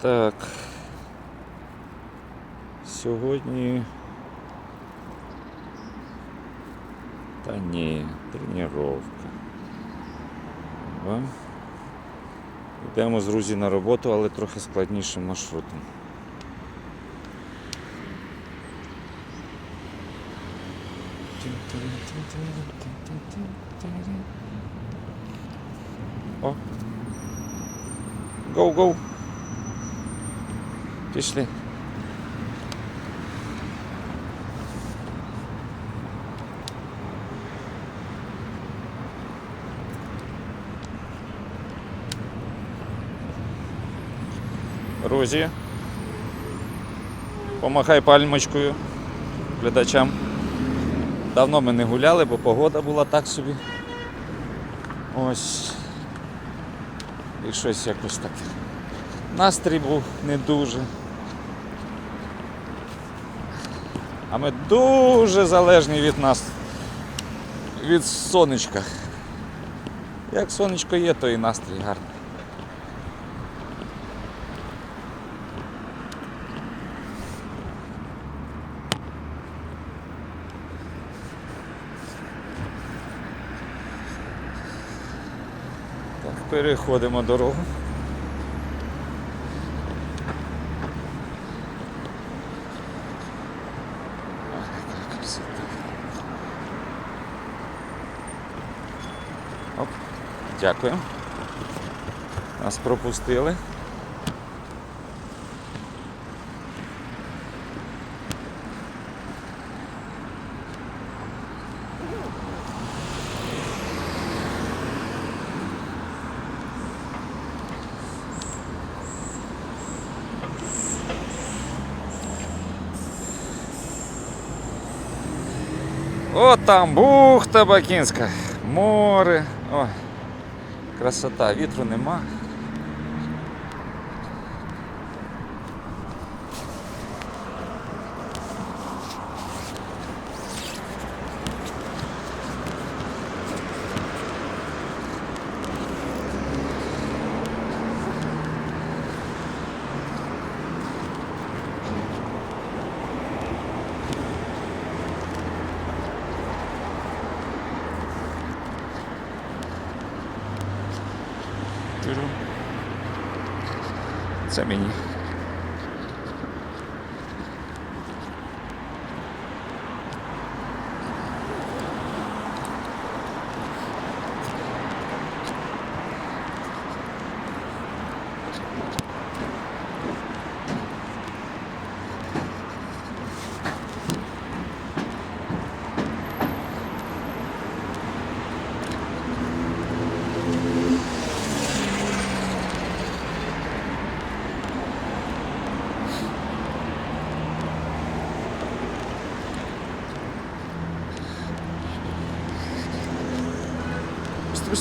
Так. Сьогодні. Та ні, тренування. Йдемо з Рузі на роботу, але трохи складнішим маршрутом. О. Гоу, гоу. Пішли. Розі. Помахай пальмочкою глядачам. Давно ми не гуляли, бо погода була так собі. Ось. І щось якось таке. Настрій був не дуже. А ми дуже залежні від нас. Від сонечка. Як сонечко є, то і настрій гарний. Переходимо дорогу. Ой, яка красота. Оп, дякую. Нас пропустили. О, там бухта Бакінська, море. Ой, красота, вітру нема. Це мені.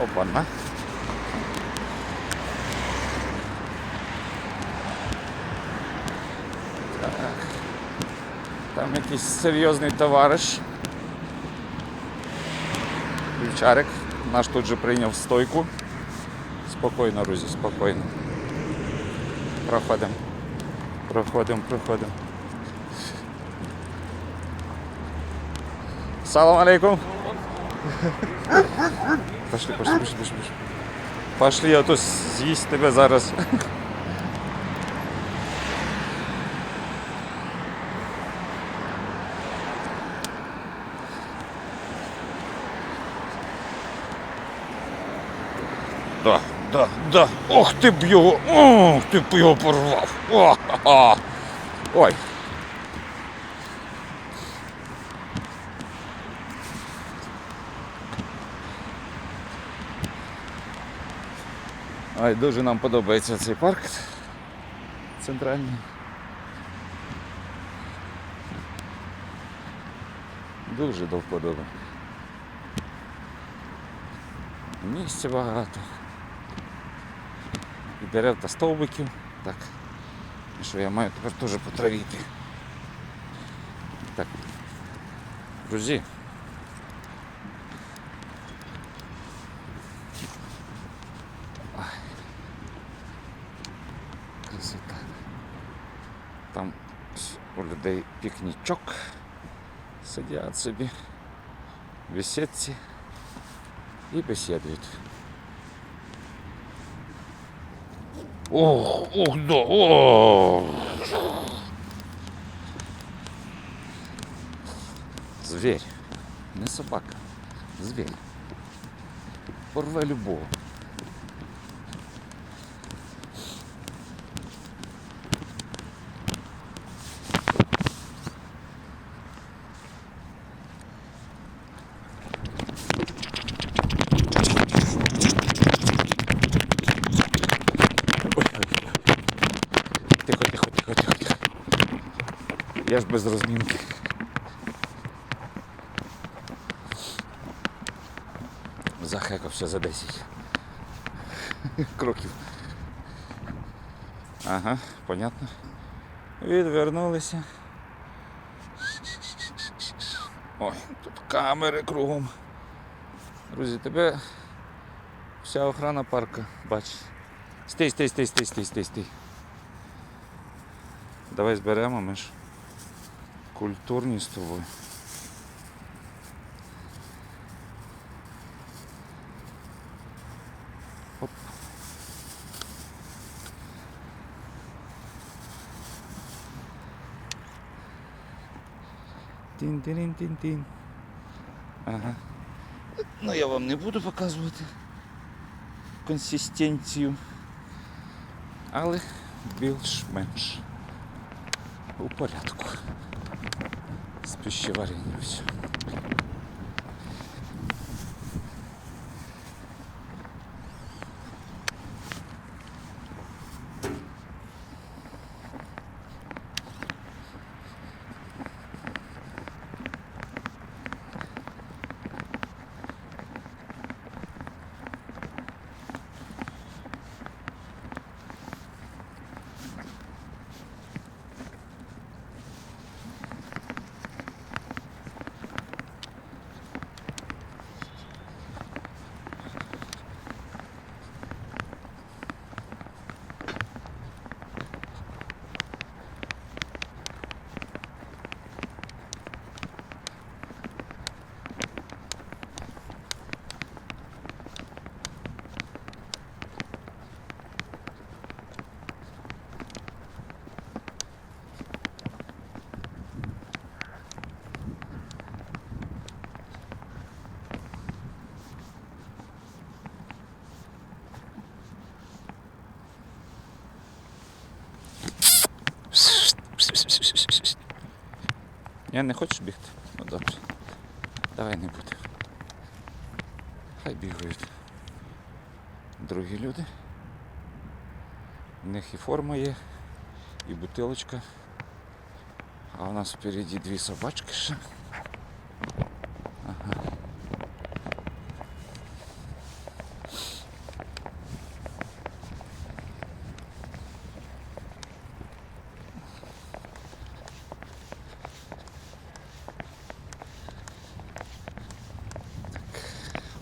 Давай. Опа-на. Так. Там якийсь серйозний товариш. Вівчарик. Наш тут же прийняв стойку. Спокійно, Рузі, спокійно. Проходимо. Проходимо, проходимо. Салам алейкум. Пошли, пошли, пошли, пошли, пошли. А то з'їсть тебе зараз. Да, да, да. Ох ти б його! Ох, ти б його порвав! О, ха-ха. Ой, Ой, дуже нам подобається цей парк центральний. Дуже до вподоби. Місця багато. І дерев та стовбиків. Так. Що я маю тепер теж по траві йти. Так. Друзі. людей пікнічок. Сидять собі в бесідці і бесідують. Ох, ох, да, ох. Зверь, не собака, зверь. Порве любого. Без розмінки. Захекався за 10 кроків. Ага, понятно. Відвернулися. Ой, тут камери кругом. Друзі, тебе вся охрана парка бачить. Стій, стій, стій, стій, стій, стій, стій. Давай зберемо, ми ж культурні з тобою. Оп. Тін-тін-тін-тін. Ага. Ну я вам не буду показувати консистенцію. Але більш-менш у порядку з все. Я не хочеш бігти? Ну добре. Давай не буде. Хай бігають. Другі люди. У них і форма є, і бутилочка. А у нас впереді дві собачки ще. Ага.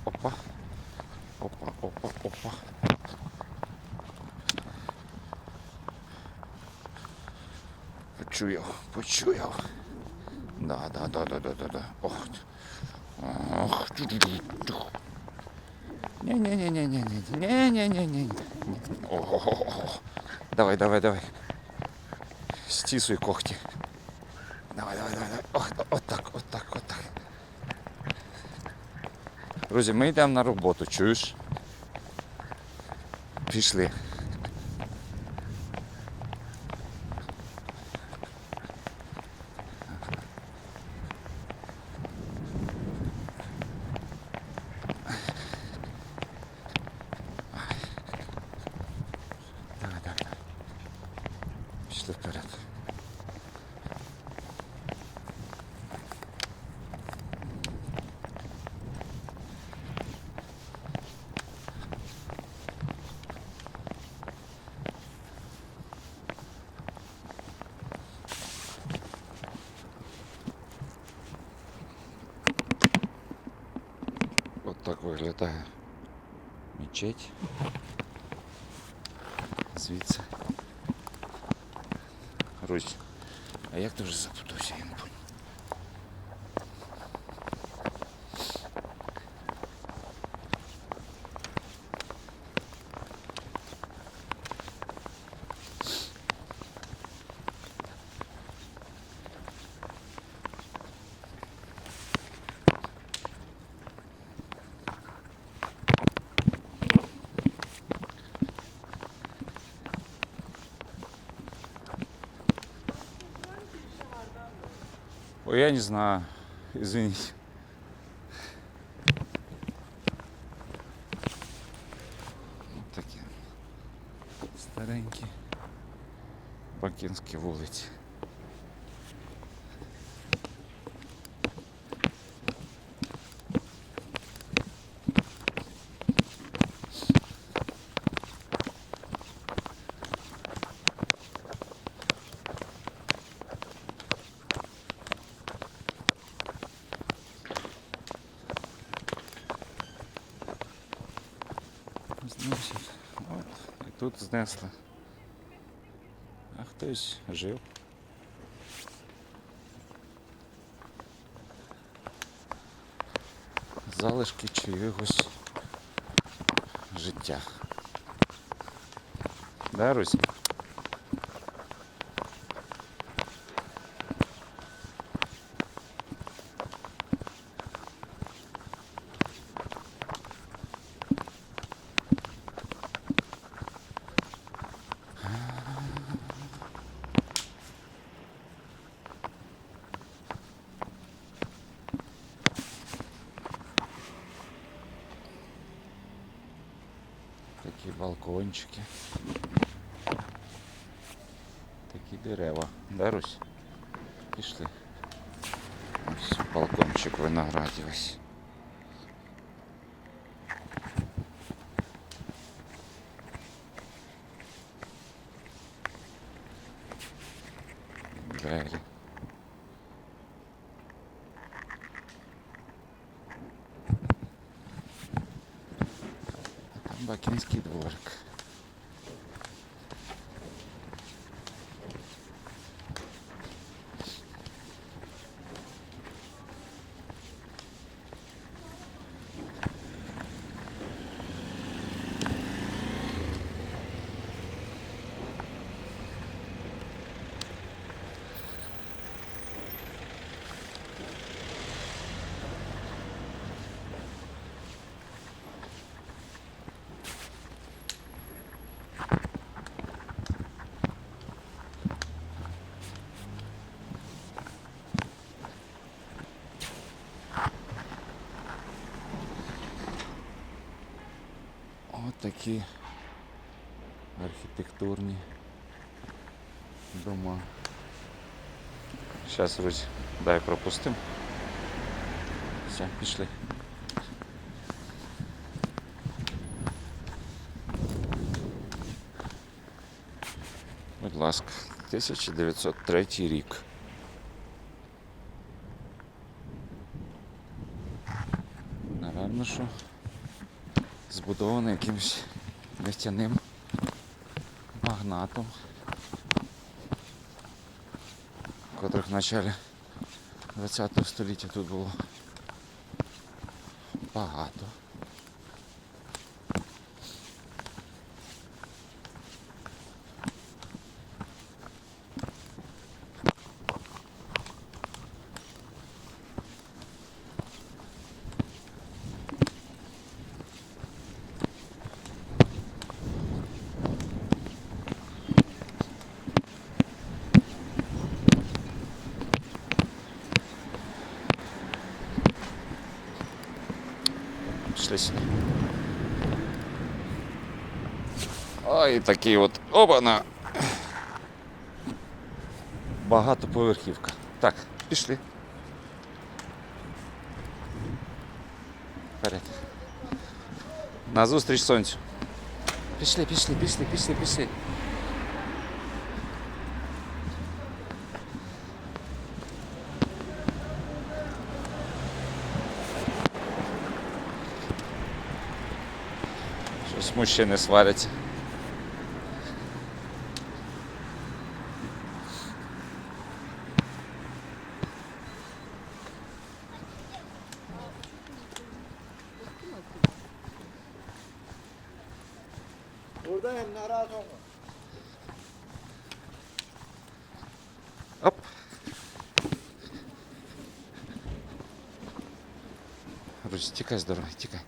Опа. Опа, опа. Почуяв, почуяв. Да, да, да, да, да, да, да. Ох. Ох. Не-не-не-не-не-не-не-не-не-не. Ого. Давай, давай, давай. Стисуй когті. Давай, давай, давай. давай. Ох, от так, от так, от так. Друзі, ми йдемо на роботу, чуєш? пішли. Так мечеть. Звідси. Русь, а як ти вже запутався, я не понял. Я не знаю. Извините. Ось такі старенькі бакінські вулиці. Значить, от, і тут знесли. А хтось жив. Залишки чиїгось життя. Да, Русь? Такі балкончики. Такі дерева. Дарусь. Пішли. Ось балкончик виноградів. Там Бакинський дворик. От такі архітектурні дома. Зараз, Русь, дай пропустим. Все, пішли. Будь ласка, 1903 рік. Напевно, що збудований якимось нефтяним магнатом, котрих в началі 20 століття тут було багато. Пішли сюди. Ой, такий от обана. багатоповерхівка. Так, пішли. Вперед. На зустріч сонцю. Пішли, пішли, пішли, пішли, пішли. Щось мужчини сваряться. Тікай з дороги, тікай.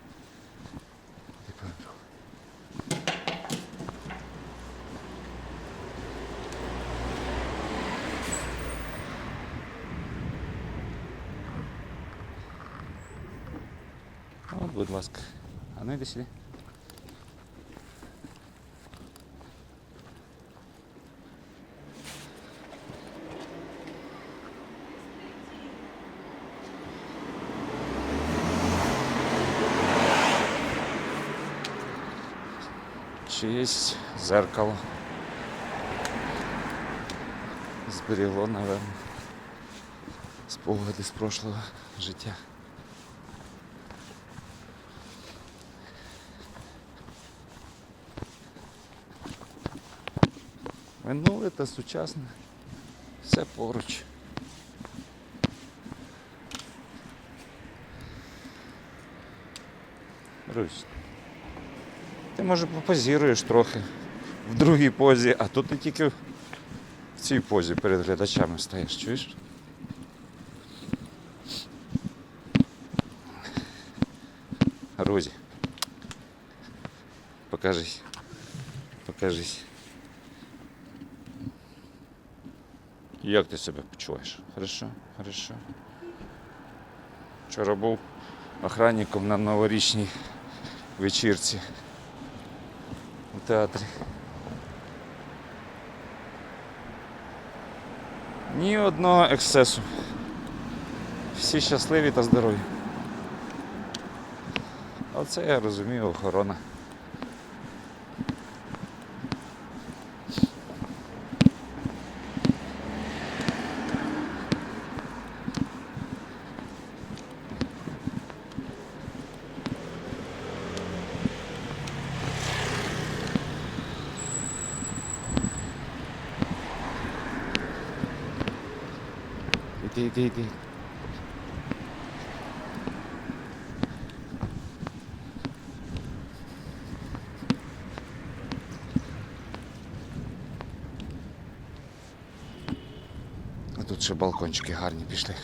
От, будь ласка. А ну йди сюди. Чиєсь зеркало. Зберігло, напевно. Спогади з прошлого життя. Минуле та сучасне. Все поруч. Русь. Ти може попозіруєш трохи в другій позі, а тут не тільки в цій позі перед глядачами стоїш, чуєш? Розі. Покажись. Покажись. Як ти себе почуваєш? Хорошо, хорошо. Вчора був охранником на новорічній вечірці у театрі. Ні одного ексцесу. Всі щасливі та здорові. Оце я розумію охорона. Іди, іди. А тут ще балкончики гарні пішли.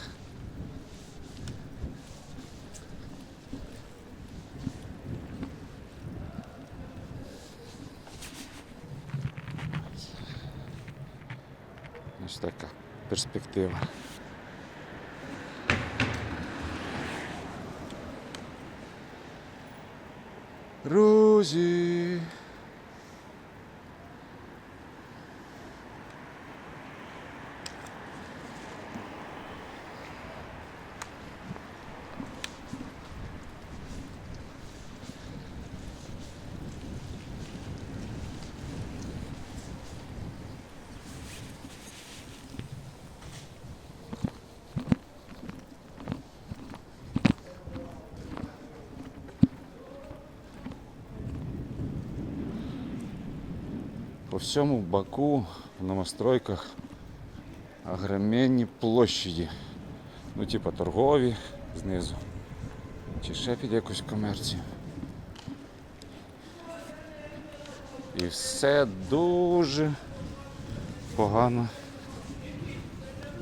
Ось така перспектива. Розі. По всьому Баку в новостройках огроменні площаді. Ну, типа торгові знизу. Чи ще під якусь комерцію. І все дуже погано,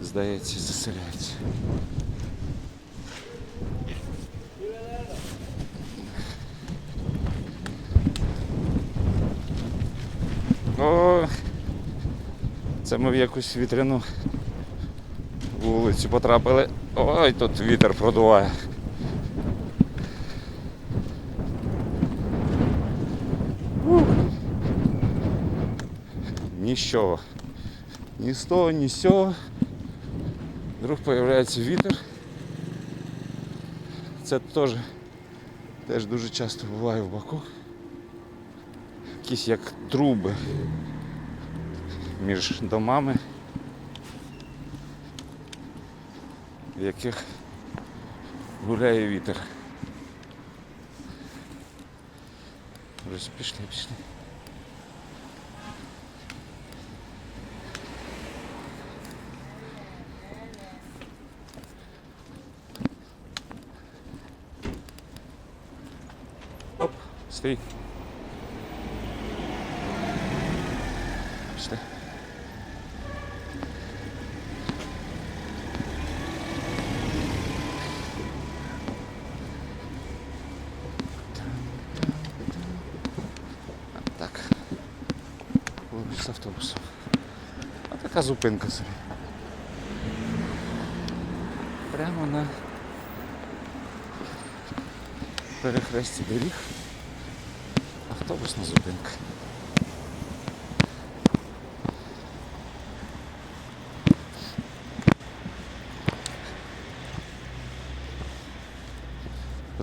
здається, заселяється. О, це ми в якусь вітряну вулицю потрапили. Ой, тут вітер продуває. Ніщо. ні з того, ні з цього. Вдруг появляється вітер. Це теж, теж дуже часто буває в Баку. Якісь як труби між домами, в яких гуляє вітер. Ось пішли, пішли. Оп, стій. автобусом. А така зупинка собі. Прямо на перехресті доріг. Автобусна зупинка.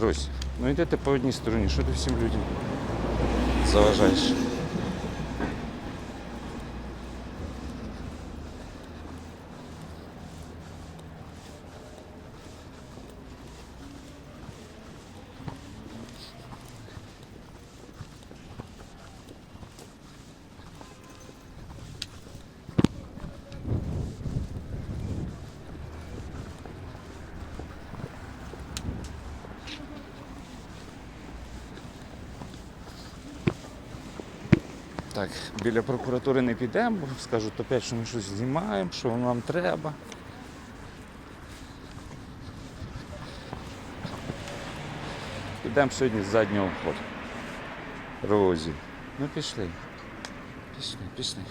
Русь, ну йди ти по одній стороні, що ти всім людям заважаєш? Біля прокуратури не підемо, бо скажуть опять, що ми щось знімаємо, що нам треба. Підемо сьогодні з заднього входу. Розі. Ну пішли. Пішли, пішли.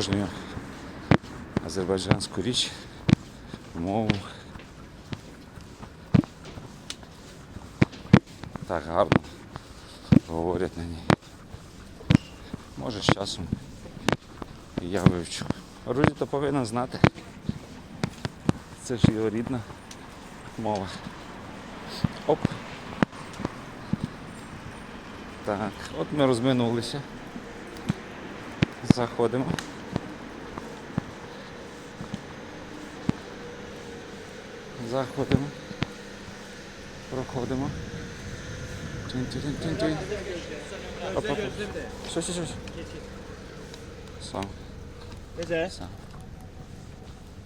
Обожнюю азербайджанську річ, мову. Так гарно говорять на ній. Може з часом я вивчу. Руді то повинен знати. Це ж його рідна мова. Оп. Так, от ми розминулися. Заходимо. Заходимо. Проходимо. Оп. Все, все, все. Сам, сам.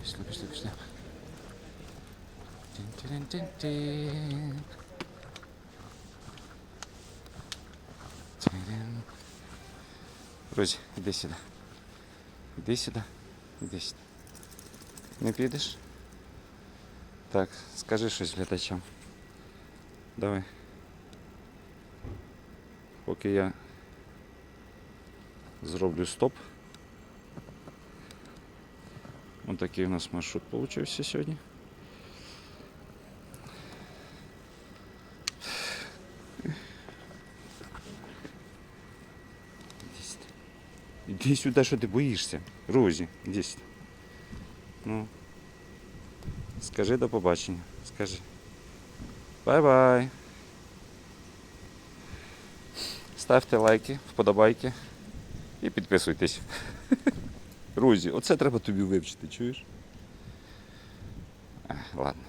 Пішли, пішли, пішли. Розі, іди сюди. Іди сюди. Іди сюди. Не підеш? Так, скажи щось глядачам. Давай. Поки я зроблю стоп. Ось такий у нас маршрут получився сьогодні. Іди сюди. Іди сюди, що ти боїшся. Розі, іди сюди. Ну. Скажи до побачення. Скажи. Бай-бай. Ставте лайки, вподобайки і підписуйтесь. Друзі, оце треба тобі вивчити, чуєш? Ладно.